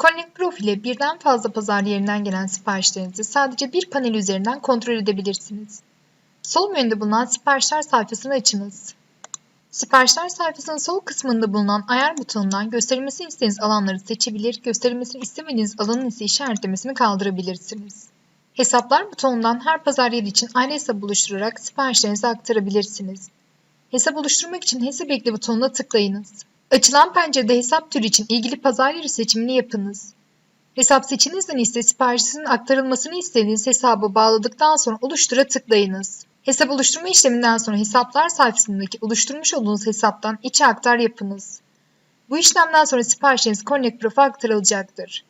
Connect Proof ile birden fazla pazar yerinden gelen siparişlerinizi sadece bir panel üzerinden kontrol edebilirsiniz. Sol menüde bulunan siparişler sayfasını açınız. Siparişler sayfasının sol kısmında bulunan ayar butonundan gösterilmesini istediğiniz alanları seçebilir, gösterilmesini istemediğiniz alanın ise işaretlemesini kaldırabilirsiniz. Hesaplar butonundan her pazar yeri için ayrı hesap oluşturarak siparişlerinizi aktarabilirsiniz. Hesap oluşturmak için hesap ekle butonuna tıklayınız. Açılan pencerede hesap türü için ilgili pazar yeri seçimini yapınız. Hesap seçinizden ise siparişinizin aktarılmasını istediğiniz hesabı bağladıktan sonra oluştura tıklayınız. Hesap oluşturma işleminden sonra hesaplar sayfasındaki oluşturmuş olduğunuz hesaptan içe aktar yapınız. Bu işlemden sonra siparişiniz Connect Proof'a aktarılacaktır.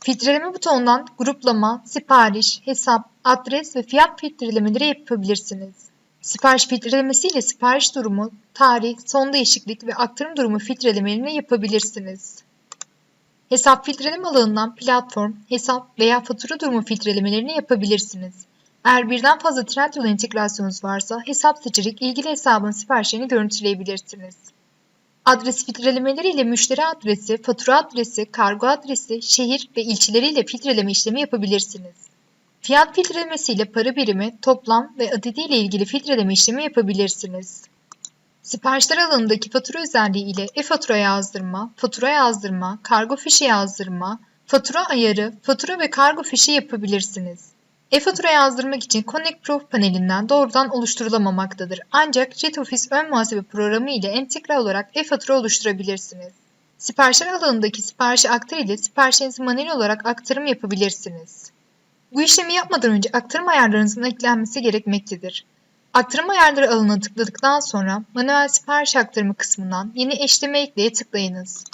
Filtreleme butonundan gruplama, sipariş, hesap, adres ve fiyat filtrelemeleri yapabilirsiniz. Sipariş filtrelemesi ile sipariş durumu, tarih, son değişiklik ve aktarım durumu filtrelemelerini yapabilirsiniz. Hesap filtreleme alanından platform, hesap veya fatura durumu filtrelemelerini yapabilirsiniz. Eğer birden fazla Trendyol entegrasyonunuz varsa hesap seçerek ilgili hesabın siparişlerini görüntüleyebilirsiniz. Adres filtrelemeleri ile müşteri adresi, fatura adresi, kargo adresi, şehir ve ilçeleriyle filtreleme işlemi yapabilirsiniz. Fiyat filtrelemesi ile para birimi, toplam ve adedi ile ilgili filtreleme işlemi yapabilirsiniz. Siparişler alanındaki fatura özelliği ile e-fatura yazdırma, fatura yazdırma, kargo fişi yazdırma, fatura ayarı, fatura ve kargo fişi yapabilirsiniz. E-fatura yazdırmak için Connect Proof panelinden doğrudan oluşturulamamaktadır. Ancak JetOffice ön muhasebe programı ile entegre olarak e-fatura oluşturabilirsiniz. Siparişler alanındaki siparişi aktar ile siparişinizi manuel olarak aktarım yapabilirsiniz. Bu işlemi yapmadan önce aktarım ayarlarınızın eklenmesi gerekmektedir. Aktarım ayarları alanına tıkladıktan sonra manuel sipariş aktarımı kısmından yeni eşleme ekleye tıklayınız.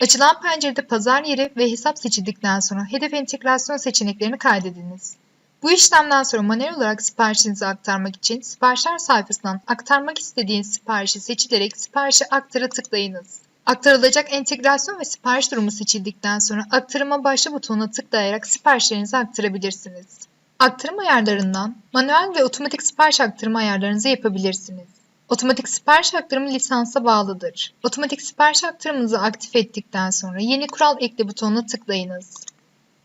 Açılan pencerede pazar yeri ve hesap seçildikten sonra hedef entegrasyon seçeneklerini kaydediniz. Bu işlemden sonra manuel olarak siparişinizi aktarmak için siparişler sayfasından aktarmak istediğiniz siparişi seçilerek siparişi aktara tıklayınız. Aktarılacak entegrasyon ve sipariş durumu seçildikten sonra aktarıma başla butonuna tıklayarak siparişlerinizi aktarabilirsiniz. Aktarım ayarlarından manuel ve otomatik sipariş aktarımı ayarlarınızı yapabilirsiniz. Otomatik sipariş aktarımı lisansa bağlıdır. Otomatik sipariş aktarımınızı aktif ettikten sonra yeni kural ekle butonuna tıklayınız.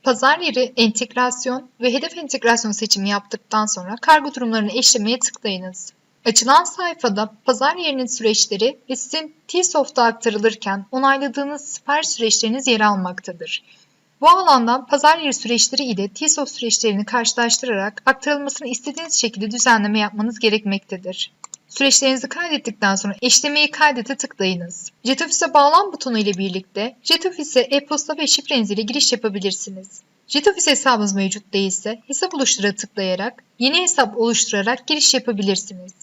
Pazar yeri, entegrasyon ve hedef entegrasyon seçimi yaptıktan sonra kargo durumlarını eşlemeye tıklayınız. Açılan sayfada pazar yerinin süreçleri ve sizin T-Soft'a aktarılırken onayladığınız sipariş süreçleriniz yer almaktadır. Bu alandan pazar yeri süreçleri ile T-Soft süreçlerini karşılaştırarak aktarılmasını istediğiniz şekilde düzenleme yapmanız gerekmektedir. Süreçlerinizi kaydettikten sonra eşlemeyi kaydete tıklayınız. JetOffice'e bağlan butonu ile birlikte JetOffice'e e-posta ve şifreniz ile giriş yapabilirsiniz. JetOffice hesabınız mevcut değilse hesap oluştura tıklayarak yeni hesap oluşturarak giriş yapabilirsiniz.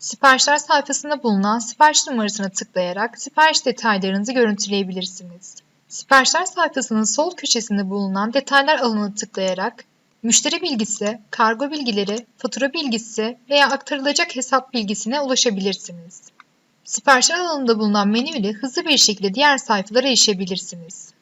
Siparişler sayfasında bulunan sipariş numarasına tıklayarak sipariş detaylarınızı görüntüleyebilirsiniz. Siparişler sayfasının sol köşesinde bulunan detaylar alanına tıklayarak müşteri bilgisi, kargo bilgileri, fatura bilgisi veya aktarılacak hesap bilgisine ulaşabilirsiniz. Siparişler alanında bulunan menü ile hızlı bir şekilde diğer sayfalara erişebilirsiniz.